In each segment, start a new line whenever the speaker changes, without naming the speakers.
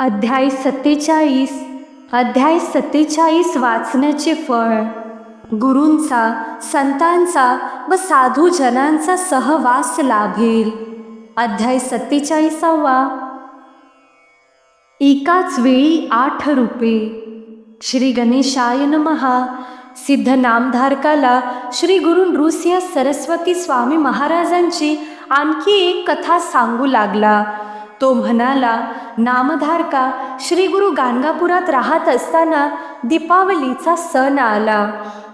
अध्याय सत्तेचाळीस. अध्याय सत्तेचाळीस वाचण्याचे फळ. गुरूंचा संतांचा व साधूजनांचा सहवास लाभेल. अध्याय सत्तेचाळीसावा. एकाच वेळी आठ रुपये श्री गणेशाय नमहा सिद्ध नामधारकाला श्री गुरु नृसिंह सरस्वती स्वामी महाराजांची आणखी एक कथा सांगू लागला. तो म्हणाला नामधारका श्री गुरु गाणगापुरात राहत असताना दीपावलीचा सण आला.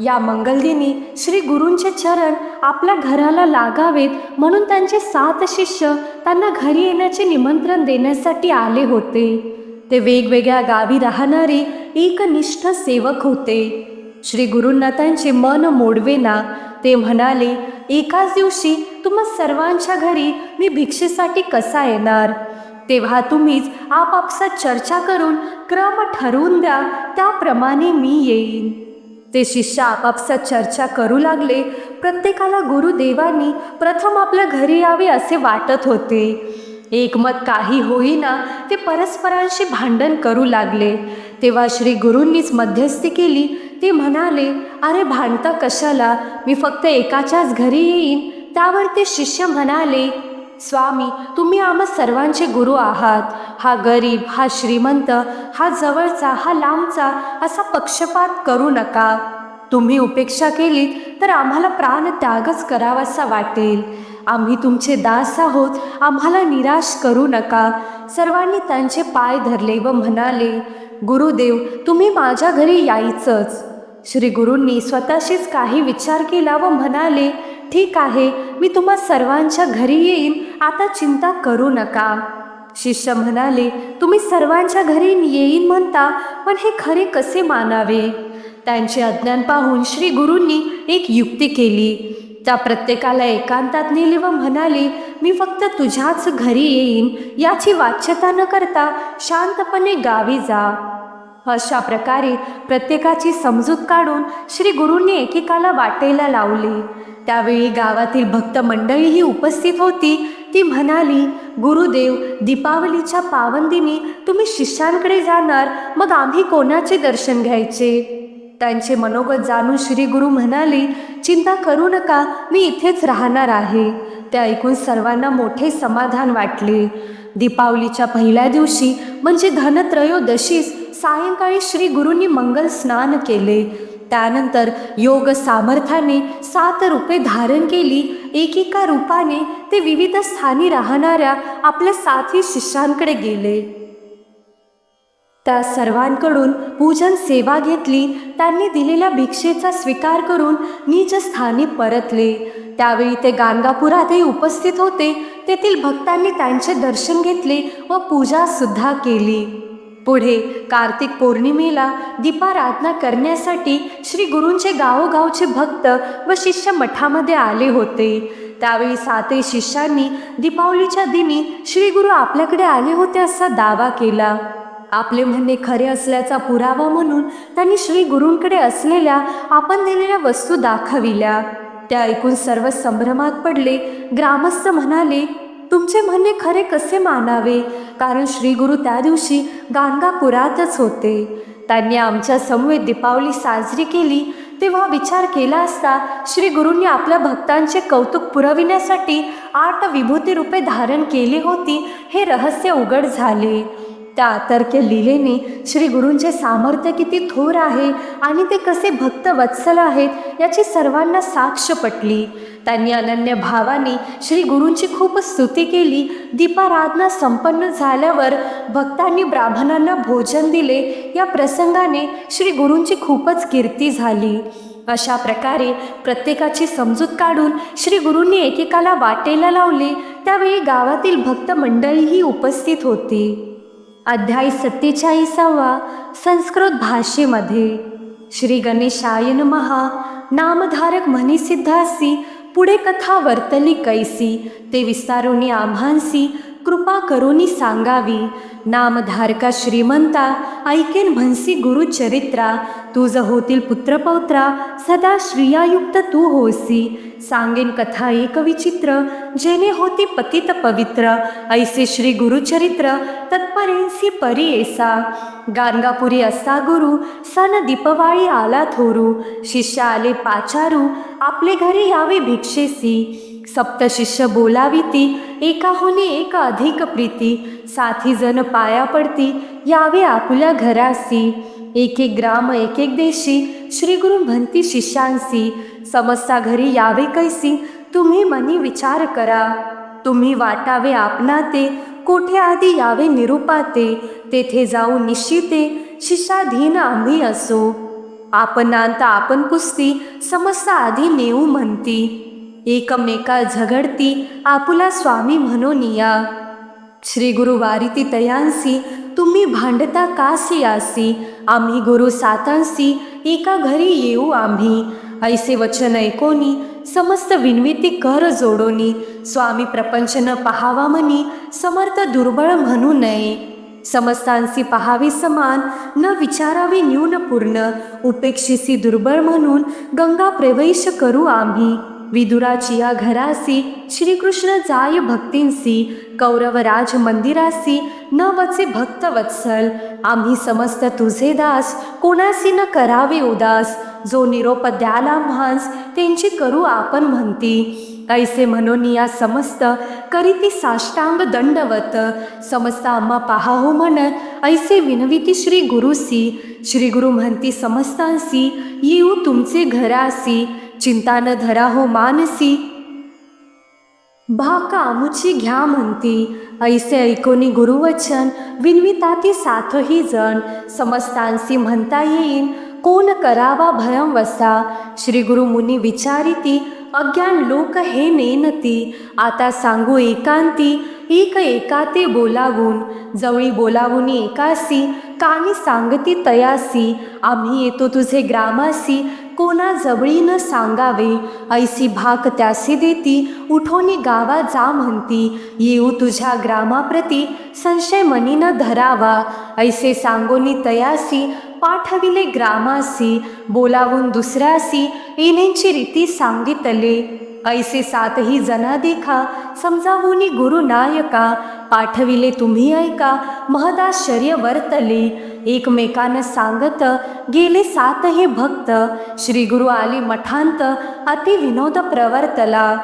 या मंगलदिनी श्री गुरूंचे चरण आपल्या घराला लागावेत म्हणून त्यांचे सात शिष्य त्यांना घरी येण्याचे निमंत्रण देण्यासाठी आले होते. ते वेगवेगळ्या गावी राहणारे एकनिष्ठ सेवक होते. श्री गुरूंना त्यांचे मन मोडवेना ते म्हणाले एकाच दिवशी तुम्हा सर्वांच्या घरी मी भिक्षेसाठी कसा येणार? तेव्हा तुम्हीच आपापसात चर्चा करून क्रम ठरवून द्या त्याप्रमाणे मी येईन. ते शिष्य आपापसात चर्चा करू लागले. प्रत्येकाला गुरुदेवांनी प्रथम आपल्या घरी यावे असे वाटत होते. एकमत काही होईना ते परस्परांशी भांडण करू लागले. तेव्हा श्री गुरूंनीच मध्यस्थी केली. ते म्हणाले अरे भांडता कशाला? मी फक्त एकाच्याच घरी येईन. त्यावर ते शिष्य म्हणाले स्वामी तुम्ही आम्हा सर्वांचे गुरु आहात. हा गरीब हा श्रीमंत हा जवळचा हा लांबचा असा पक्षपात करू नका. तुम्ही उपेक्षा केलीत तर आम्हाला प्राण त्यागच करावासा वाटेल. आम्ही तुमचे दास आहोत. आम्हाला निराश करू नका. सर्वांनी त्यांचे पाय धरले व म्हणाले गुरुदेव तुम्ही माझ्या घरी यायचंच. श्री गुरूंनी स्वतःशीच काही विचार केला व म्हणाले ठीक आहे मी तुम्हा सर्वांच्या घरी येईन आता चिंता करू नका. शिष्य म्हणाले तुम्ही सर्वांच्या घरी येईन म्हणता पण हे खरे कसे मानावे? त्यांचे अज्ञान पाहून श्री गुरूंनी एक युक्ती केली. त्या प्रत्येकाला एकांतात नेले व म्हणाले मी फक्त तुझ्याच घरी येईन याची वाच्यता न करता शांतपणे गावी जा. अशा प्रकारे प्रत्येकाची समजूत काढून श्री गुरूंनी एकेकाला वाटेला लावले. त्यावेळी गावातील भक्त मंडळीही उपस्थित होती. ती म्हणाली गुरुदेव दीपावलीच्या पावनदिनी तुम्ही शिष्यांकडे जाणार मग आम्ही कोणाचे दर्शन घ्यायचे? त्यांचे मनोगत जाणून श्री गुरु म्हणाले चिंता करू नका मी इथेच राहणार आहे. ते ऐकून सर्वांना मोठे समाधान वाटले. दीपावलीच्या पहिल्या दिवशी म्हणजे धनत्रयोदशीस सायंकाळी श्री गुरूंनी मंगल स्नान केले. त्यानंतर योग सामर्थ्याने सात रूपे धारण केली. एकेका रूपाने ते विविध स्थानी राहणाऱ्या आपल्या साथी शिष्यांकडे गेले. त्या सर्वांकडून पूजन सेवा घेतली. त्यांनी दिलेल्या भिक्षेचा स्वीकार करून नीच स्थानी परतले. त्यावेळी ते गाणगापुरातही उपस्थित होते. तेथील भक्तांनी त्यांचे दर्शन घेतले व पूजा सुद्धा केली. पुढे कार्तिक पौर्णिमेला दीपाराधना करण्यासाठी श्री गुरूंचे गावोगावचे भक्त व शिष्य मठामध्ये आले होते. त्यावेळी सातही शिष्यांनी दीपावलीच्या दिनी श्री गुरु आपल्याकडे आले होते असा दावा केला. आपले म्हणणे खरे असल्याचा पुरावा म्हणून त्यांनी श्री गुरूंकडे असलेल्या आपण दिलेल्या वस्तू दाखविल्या. त्या ऐकून सर्व संभ्रमात पडले. ग्रामस्थ म्हणाले तुमचे म्हणणे खरे कसे मानावे? कारण श्री गुरु त्या दिवशी गाणगापुरातच होते. त्यांनी आमच्या समवेत दीपावली साजरी केली. तेव्हा विचार केला असता श्री गुरूंनी आपल्या भक्तांचे कौतुक पुरविण्यासाठी आठ विभूती रूपे धारण केली होती. हे रहस्य उघड झाले. त्या अतर्क्य लिलेने श्री गुरूंचे सामर्थ्य किती थोर आहे आणि ते कसे भक्त वत्सल आहेत याची सर्वांना साक्ष पटली. त्यांनी अनन्य भावाने श्री गुरूंची खूप स्तुती केली. दीपाराधना संपन्न झाल्यावर भक्तांनी ब्राह्मणांना भोजन दिले. या प्रसंगाने श्री गुरूंची खूपच कीर्ती झाली. अशा प्रकारे प्रत्येकाची समजूत काढून श्री गुरूंनी एकेकाला वाटेला लावले. त्यावेळी गावातील भक्त मंडळीही उपस्थित होती. अध्याय सत्तेचाळीसावा संस्कृत भाषेमध्ये. श्री गणेशाय महा नामधारक म्हणिसिद्धासी पुढे कथा वर्तली कैसी ते विस्तारुनी आम्हांसी कृपा करोनी सांगावी. नामधारका श्रीमंता ऐकेन म्हणसी गुरुचरित्रा तुझ होतील पुत्रपौत्रा सदा श्रियायुक्त तू होसी. सांगेन कथा एक विचित्र जेणे होती पतित पवित्र. ऐसे श्री गुरुचरित्र तत्परेंसी परी एसा गाणगापुरी असा गुरु सन दीपवाळी आला थोरू. शिष्य आले पाचारू आपले घरी यावे भिक्षेसी. सप्तशिष्य बोलावी ती. एका होने एक अधिक प्रीती. साथी जण पाया पडती. यावे आपल्या घरासी. एक एक ग्राम एक एक देशी. श्री गुरु म्हणती शिष्यांसी. समस्या घरी यावे कैसी? तुम्ही मनी विचार करा. तुम्ही वाटावे आपणा ते कोठे आधी यावे निरुपाते. तेथे जाऊ निश्चिते. शिष्याधीन आम्ही असो. आपणांत आपण कुस्ती समस्या आधी नेऊ म्हणती. एकमेका झगडती आपुला स्वामी म्हणून या श्री गुरु वारिती तयांसी तुम्ही भांडता कासी आसी? आम्ही गुरु सातांसी एका घरी येऊ आम्ही. ऐसे वचन ऐकोनी समस्त विनविती कर जोडोनी. स्वामी प्रपंच न पहावा म्हणी समर्थ दुर्बळ म्हणू नये. समस्तांसी पहावी समान न विचारावी न्यून पूर्ण उपेक्षिसी दुर्बळ म्हणून गंगा प्रवेश करू आम्ही. विदुराची या घरासी श्रीकृष्ण जाय भक्तींसी कौरवराज मंदिरासी न वचे भक्त वत्सल. आम्ही समस्त तुझे दास कोणासी न करावे उदास. जो निरोप द्याला म्हास त्यांची करू आपण म्हणती. ऐसे म्हणून या समस्त करीती साष्टांग दंडवत. समस्त आम्हा पाहाहो म्हण ऐसे विनविती श्री गुरुसी. श्री गुरु म्हणती समस्तांसी येऊ तुमचे घरासी. चिंता न धरा हो मानसी. भाका आमुची घ्या म्हणती ऐसे ऐकोनी गुरुवचन विनविताती साथही जण. समस्तांसी म्हणता येईन कोण करावा भयम वसा? श्री गुरु मुनी विचारिती अज्ञान लोक हे नेनती. आता सांगू एकांती एक एकाते बोलावून. जवळी बोलावून एकासी कानी सांगती तयासी. आम्ही येतो तुझे ग्रामासी कोणा जवळीनं सांगावे ऐसी भाक त्यासी देती उठोनी गावा जा म्हणती येऊ तुझ्या ग्रामाप्रती संशय मनीनं धरावा ऐसे सांगोनी तयासी पाठविले ग्रामासी बोलावून दुसऱ्यासी येण्याची रीती सांगितले ऐसे सातही जना देखा समजावूनी गुरुनायका पाठविले तुम्ही ऐका. महदाश्चर्य वर्तली एकमेकानं सांगत गेले सातही भक्त. श्री गुरु आली मठांत अति विनोद प्रवर्तला.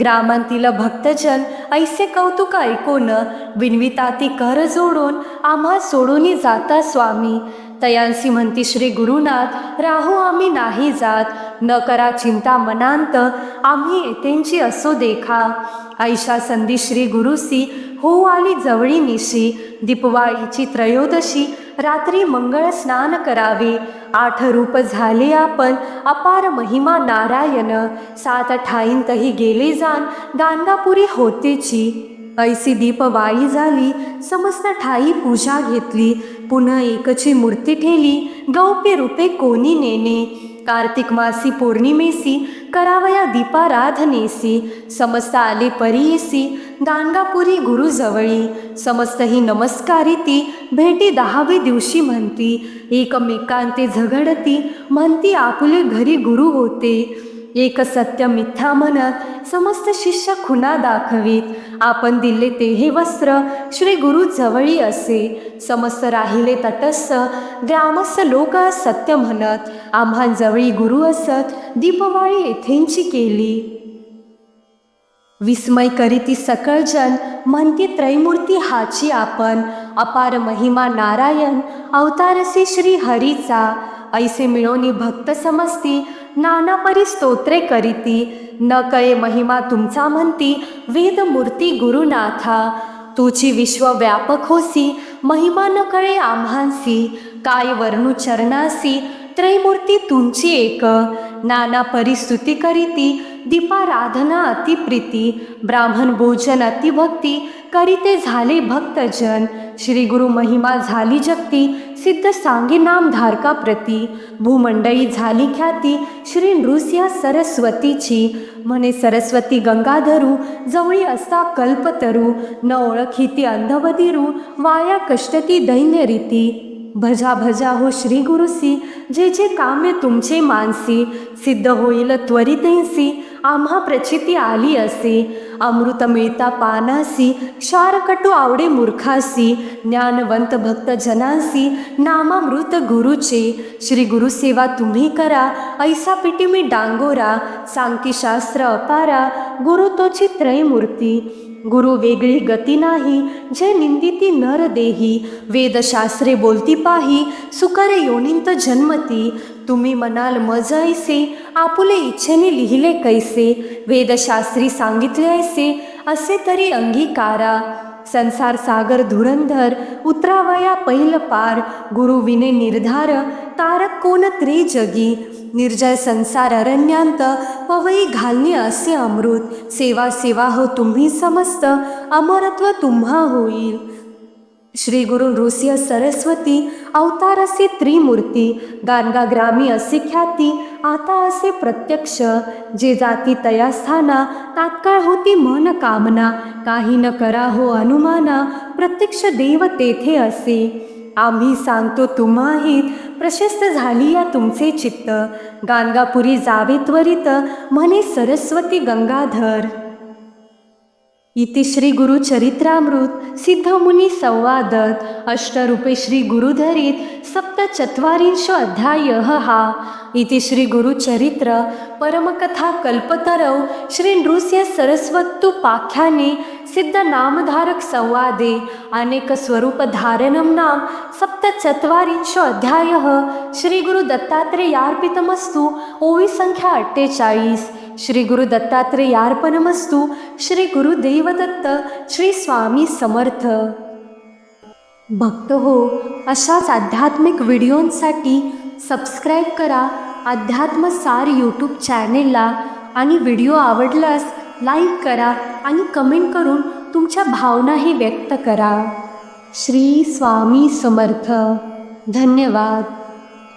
ग्रामांतील भक्तजन ऐसे कौतुक ऐकून विनविताती कर जोडून आम्हा सोडून जाता स्वामी. तयांसी म्हणती श्री गुरुनाथ राहू आम्ही नाही जात. न करा चिंता मनांत आम्ही येतेंची असो देखा. ऐशा संधी श्री गुरुसी हो आली जवळी निशी दीपवाळीची त्रयोदशी रात्री मंगळ स्नान करावे. आठ रूप झाले आपण अपार महिमा नारायण. सात ठाईंतही गेले जाण गाणगापुरी होतेची. ऐसी दीपवाळी झाली समस्त ठाई पूजा घेतली. पुन्हा एकची मूर्ती ठेली गौप्य रूपे कोणी नेने कार्तिक मासी पौर्णिमेसी करावया दीपाराधनेसी. समस्त आले परीसी गाणगापुरी गुरुजवळी. समस्त ही नमस्कारी ती. भेटी दहावी दिवशी म्हणती. एकमेकांते झगडती. म्हणती आपुले घरी गुरु होते. एक सत्य मिथ्या म्हणत समस्त शिष्य खुना दाखवीत. आपण दिले ते हे वस्त्र. श्री गुरु जवळी असे. समस्त राहिले तटस्थ. ग्रामस्थ लोक सत्य म्हणत. आम्हा जवळी गुरु असत. दीपवाळी येथेंची केली. विस्मय करीती सकळजन म्हणती त्रैमूर्ती हाची आपण. अपार महिमा नारायण अवतारसी श्री हरीचा. ऐसे मिळोनी भक्त समजती नाना परी स्तोत्रे करीती. न कळे महिमा तुमचा म्हणती वेद मूर्ती गुरुनाथा. तुझी विश्व व्यापक होसी महिमा न कळे आम्हांसी. काय वर्णू चरणासी त्रैमूर्ती तुमची एक. नाना परिस्तुती करीती दीपाराधना अतिप्रीती ब्राह्मण भोजन अतिभक्ती करीते झाले भक्तजन. श्री गुरु महिमा झाली जगती सिद्ध सांगे नामधारका प्रती. भूमंडळी झाली ख्याती श्री नृसिंह सरस्वतीची. म्हणे सरस्वती गंगाधरू जवळी असता कल्पतरू. न ओळखी ती अंधबदिरू वाया कष्टती दैन्य रीती भजा भजा हो श्री गुरुसी जे जे कामे तुमचे मानसी सिद्ध होईल त्वरितैसी आम्हा प्रचिती आली असे. अमृत मिळता पानासी क्षारकटू आवडे मूर्खासी. ज्ञानवंत भक्त जनासी नामामृत गुरुचे. श्री गुरुसेवा तुम्ही करा ऐसा पिटी मी डांगोरा. सांगती शास्त्र अपारा गुरु तोची त्रयमूर्ती. गुरु वेगळी गती नाही जे निंदिती नर देही. वेदशास्त्रे बोलती पाही सुकर योनिंत जन्मती. तुम्ही म्हणाल मज ऐसे आपुले इच्छेने लिहिले कैसे? वेदशास्त्री सांगितले ऐसे असे तरी अंगीकारा. संसार सागर धुरंधर उतरावया पैल पार. गुरु विने निर्धार तारक कोण त्रिजगी निर्जय संसार अरण्यांत पवई घालणे असे अमृत. सेवा सेवा हो तुम्ही समस्त अमरत्व तुम्हा होईल. श्री गुरु नृसिंह सरस्वती अवतारसे त्रिमूर्ती गानगा ग्रामी असे ख्याती आता असे प्रत्यक्ष जे जाती तया स्थाना तात्काळ होती मन कामना काही न करा हो अनुमाना प्रत्यक्ष देव तेथे असे. आम्ही सांगतो तुम्हाही प्रशस्त झाली या तुमचे चित्त. गानगापुरी जावे त्वरित म्हणे सरस्वती गंगाधर. इति श्री गुरुचरित्रामृत सिद्धमुनी संवादत अष्टरूपे श्री गुरुधरित सप्तचत्वारिंशो अध्याय हा. इति श्री गुरुचरित्र परमकथा कल्पतरौ श्री नृस्य सरस्वत्तु पाख्याने सिद्ध नामधारक संवादे अनेक स्वरूप धारणम नाम सप्तचत्वारिंशो अध्याय. श्री गुरु दत्तात्रेयार्पितमस्तु ओवी संख्या अठ्ठेचाळीस. श्री गुरु दत्तात्रेयार्पणमस्तु श्री गुरुदेवदत्त श्री स्वामी समर्थ. भक्त हो अशाच आध्यात्मिक व्हिडिओंसाठी सबस्क्राईब करा अध्यात्मसार यूट्यूब चॅनेलला आणि व्हिडिओ आवडल्यास लाईक करा आणि कमेंट करून तुमच्या भावनाही व्यक्त करा. श्री स्वामी समर्थ. धन्यवाद.